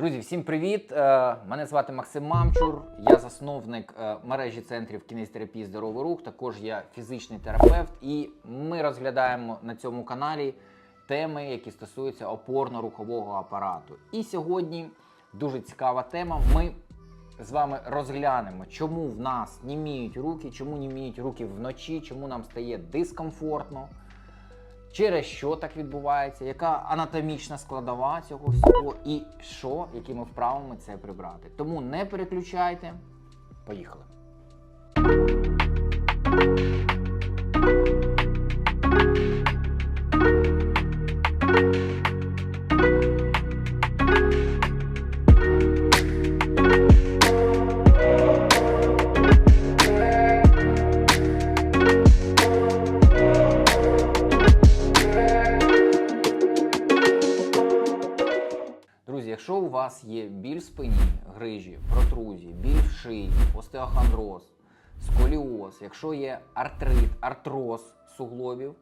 Друзі, всім привіт! Е, Мене звати Максим Мамчур. Я засновник е, мережі центрів кінезітерапії Здоровий рух. Також я фізичний терапевт, і ми розглядаємо на цьому каналі теми, які стосуються опорно-рухового апарату. І сьогодні дуже цікава тема. Ми з вами розглянемо, чому в нас німіють руки, чому німіють руки вночі, чому нам стає дискомфортно. Через що так відбувається, яка анатомічна складова цього всього, і що, якими вправами це прибрати. Тому не переключайте. Поїхали. Друзі, якщо у вас є біль в спині, грижі, протрузії, біль в шиї, остеохондроз, сколіоз, якщо є артрит, артроз суглобів,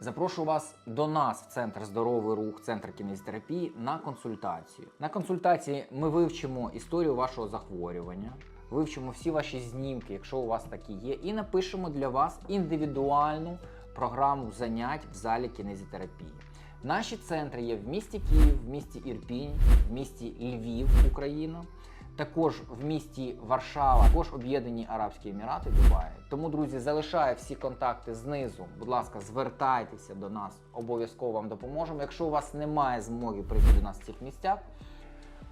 запрошую вас до нас в центр здоровий рух, центр кінезітерапії на консультацію. На консультації ми вивчимо історію вашого захворювання, вивчимо всі ваші знімки, якщо у вас такі є, і напишемо для вас індивідуальну програму занять в залі кінезітерапії. Наші центри є в місті Київ, в місті Ірпінь, в місті Львів, Україна, також в місті Варшава, також Об'єднані Арабські Емірати, Дубаї. Тому, друзі, залишаю всі контакти знизу. Будь ласка, звертайтеся до нас, обов'язково вам допоможемо. Якщо у вас немає змоги прийти до нас в цих місцях,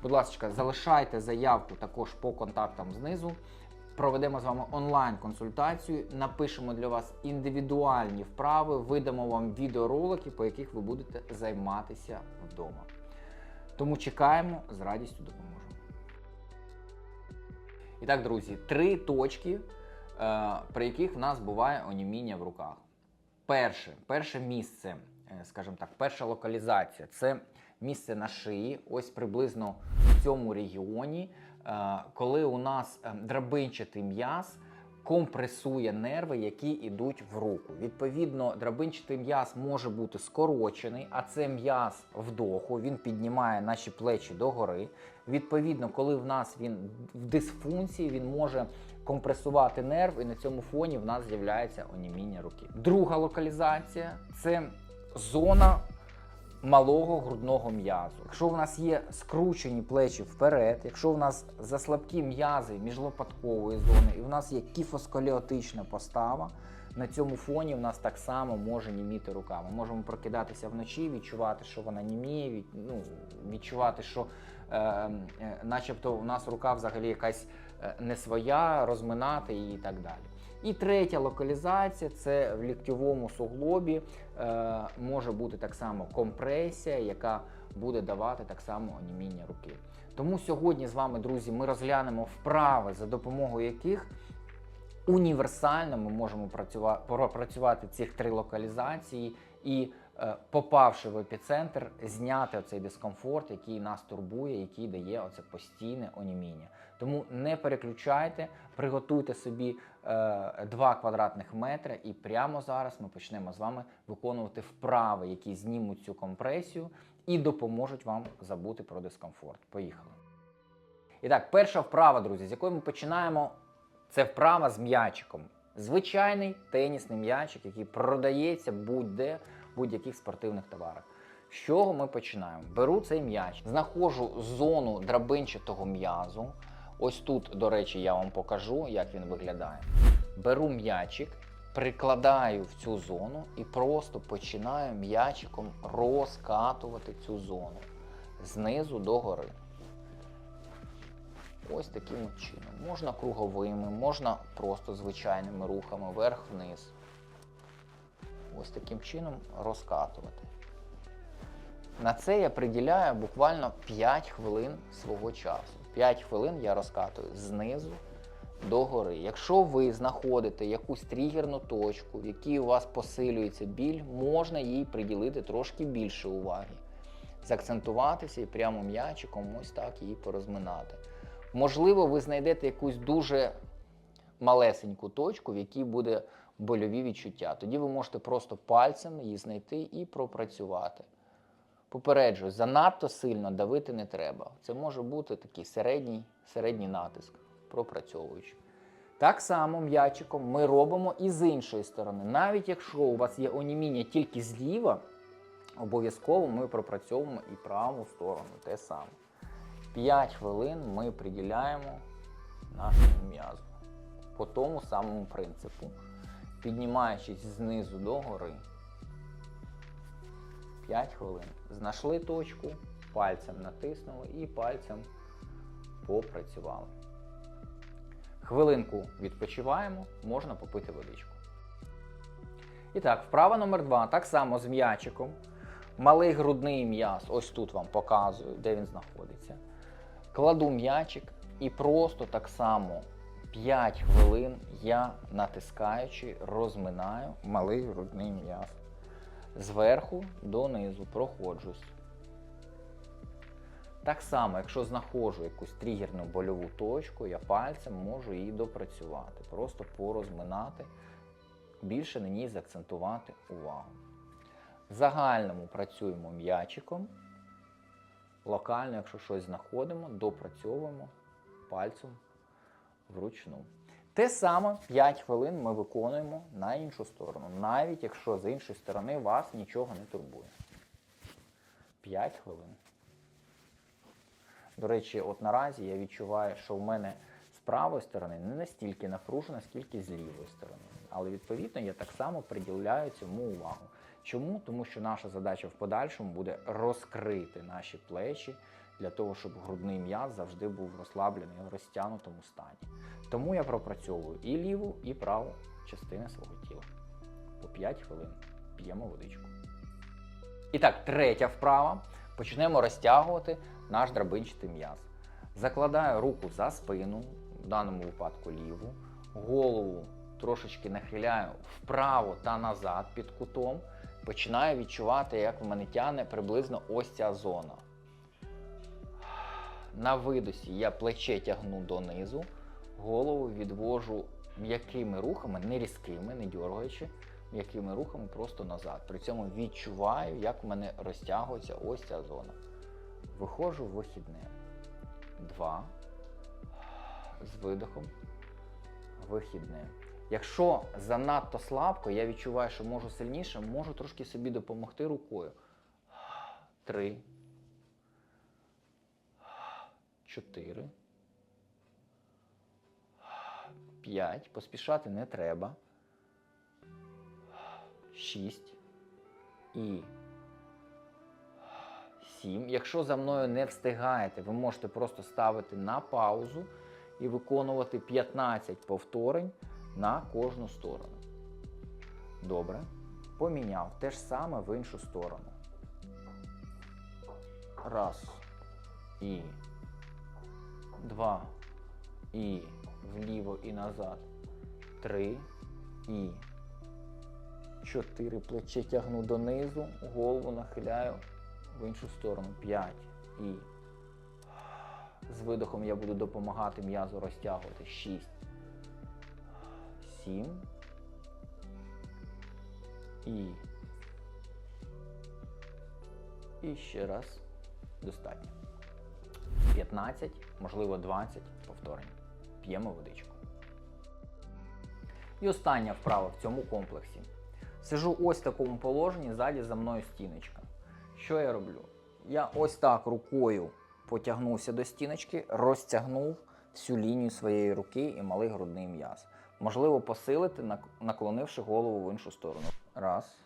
будь ласка, залишайте заявку також по контактам знизу. Проведемо з вами онлайн-консультацію, напишемо для вас індивідуальні вправи, видамо вам відеоролики, по яких ви будете займатися вдома. Тому чекаємо, з радістю допоможемо. І так, друзі, три точки, е, при яких в нас буває оніміння в руках. Перше, перше місце, е, скажімо так, перша локалізація це місце на шиї, ось приблизно в цьому регіоні, коли у нас е, драбинчатий м'яз компресує нерви, які йдуть в руку. Відповідно, драбинчатий м'яз може бути скорочений, а це м'яз вдоху, він піднімає наші плечі догори. Відповідно, коли в нас він в дисфункції, він може компресувати нерв, і на цьому фоні в нас з'являється оніміння руки. Друга локалізація це зона малого грудного м'язу. Якщо в нас є скручені плечі вперед, якщо в нас заслабкі м'язи міжлопаткової зони, і в нас є кіфосколіотична постава, на цьому фоні в нас так само може німіти рука. Ми можемо прокидатися вночі, відчувати, що вона німіє, від, ну, відчувати, що е, е, начебто у нас рука взагалі якась е, не своя, розминати і так далі. І третя локалізація це в ліктьовому суглобі е, може бути так само компресія, яка буде давати так само оніміння руки. Тому сьогодні з вами, друзі, ми розглянемо вправи, за допомогою яких універсально ми можемо працювати, цих три локалізації і, е, попавши в епіцентр, зняти оцей дискомфорт, який нас турбує, який дає оце постійне оніміння. Тому не переключайте, приготуйте собі е, 2 квадратних метри, і прямо зараз ми почнемо з вами виконувати вправи, які знімуть цю компресію і допоможуть вам забути про дискомфорт. Поїхали. І так, перша вправа, друзі, з якої ми починаємо, це вправа з м'ячиком. Звичайний тенісний м'ячик, який продається будь-де в будь-яких спортивних товарах. З чого ми починаємо? Беру цей м'яч, знаходжу зону драбинчатого м'язу. Ось тут, до речі, я вам покажу, як він виглядає. Беру м'ячик, прикладаю в цю зону і просто починаю м'ячиком розкатувати цю зону знизу до гори. Ось таким чином. Можна круговими, можна просто звичайними рухами вверх-вниз. Ось таким чином розкатувати. На це я приділяю буквально 5 хвилин свого часу. 5 хвилин я розкатую знизу до гори. Якщо ви знаходите якусь тригерну точку, в якій у вас посилюється біль, можна їй приділити трошки більше уваги. Закцентуватися і прямо м'ячиком ось так її порозминати. Можливо, ви знайдете якусь дуже малесеньку точку, в якій буде больові відчуття. Тоді ви можете просто пальцем її знайти і пропрацювати. Попереджую, занадто сильно давити не треба. Це може бути такий середній, середній натиск, пропрацьовуючи. Так само м'ячиком ми робимо і з іншої сторони. Навіть якщо у вас є оніміння тільки зліва, обов'язково ми пропрацьовуємо і праву сторону. Те саме. 5 хвилин ми приділяємо нашому м'язу. По тому самому принципу, піднімаючись знизу до гори. 5 хвилин. Знайшли точку, пальцем натиснули і пальцем попрацювали. Хвилинку відпочиваємо, можна попити водичку. І так, вправа номер 2 так само з м'ячиком. Малий грудний м'яз, ось тут вам показую, де він знаходиться. Кладу м'ячик і просто так само 5 хвилин я натискаючи, розминаю малий грудний м'яз. Зверху донизу проходжусь. Так само, якщо знаходжу якусь тригерну больову точку, я пальцем можу її допрацювати, просто порозминати, більше на ній заакцентувати увагу. В загальному працюємо м'ячиком, локально, якщо щось знаходимо, допрацьовуємо пальцем вручну. Те саме 5 хвилин ми виконуємо на іншу сторону, навіть якщо з іншої сторони вас нічого не турбує. 5 хвилин. До речі, от наразі я відчуваю, що в мене з правої сторони не настільки напружено, скільки з лівої сторони. Але відповідно я так само приділяю цьому увагу. Чому? Тому що наша задача в подальшому буде розкрити наші плечі для того, щоб грудний м'яз завжди був розслаблений в розтягнутому стані. Тому я пропрацьовую і ліву, і праву частини свого тіла. По 5 хвилин п'ємо водичку. І так, третя вправа. Почнемо розтягувати наш драбинчатий м'яз. Закладаю руку за спину, в даному випадку ліву, голову трошечки нахиляю вправо та назад під кутом. Починаю відчувати, як в мене тягне приблизно ось ця зона. На видосі я плече тягну донизу, голову відвожу м'якими рухами, не різкими, не дергаючи, м'якими рухами просто назад. При цьому відчуваю, як в мене розтягується ось ця зона. Виходжу в вихідне. Два. З видохом. Вихідне. Якщо занадто слабко, я відчуваю, що можу сильніше, можу трошки собі допомогти рукою. Три. Чотири. П'ять. Поспішати не треба. Шість. І 7. Якщо за мною не встигаєте, ви можете просто ставити на паузу і виконувати 15 повторень на кожну сторону. Добре. Поміняв те ж саме в іншу сторону. Раз. І. Два. І. Вліво і назад. Три. І. Чотири. Плече тягну донизу, голову нахиляю в іншу сторону. 5 і з видохом я буду допомагати м'язу розтягувати. 6, 7 і. І ще раз достатньо. 15, можливо 20 повторень. П'ємо водичку. І остання вправа в цьому комплексі. Сижу ось в такому положенні, ззаді за мною стіночка. Що я роблю? Я ось так рукою потягнувся до стіночки, розтягнув всю лінію своєї руки і малий грудний м'яз. Можливо, посилити, наклонивши голову в іншу сторону. Раз.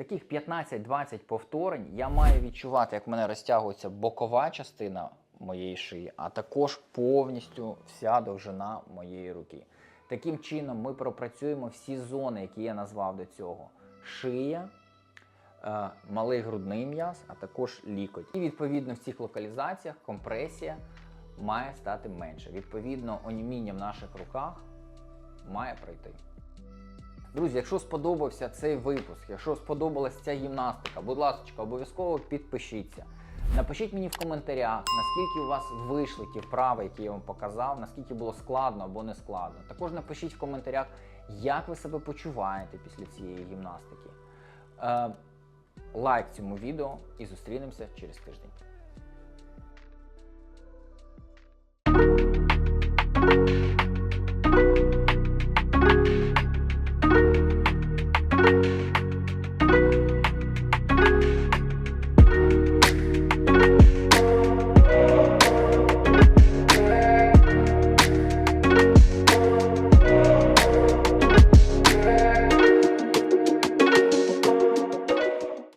Таких 15-20 повторень я маю відчувати, як в мене розтягується бокова частина моєї шиї, а також повністю вся довжина моєї руки. Таким чином, ми пропрацюємо всі зони, які я назвав до цього: шия, е, малий грудний м'яз, а також лікоть. І відповідно в цих локалізаціях компресія має стати менше. Відповідно, оніміння в наших руках має пройти. Друзі, якщо сподобався цей випуск, якщо сподобалася ця гімнастика, будь ласка, обов'язково підпишіться. Напишіть мені в коментарях, наскільки у вас вийшли ті вправи, які я вам показав, наскільки було складно або не складно. Також напишіть в коментарях, як ви себе почуваєте після цієї гімнастики. Е, лайк цьому відео і зустрінемося через тиждень.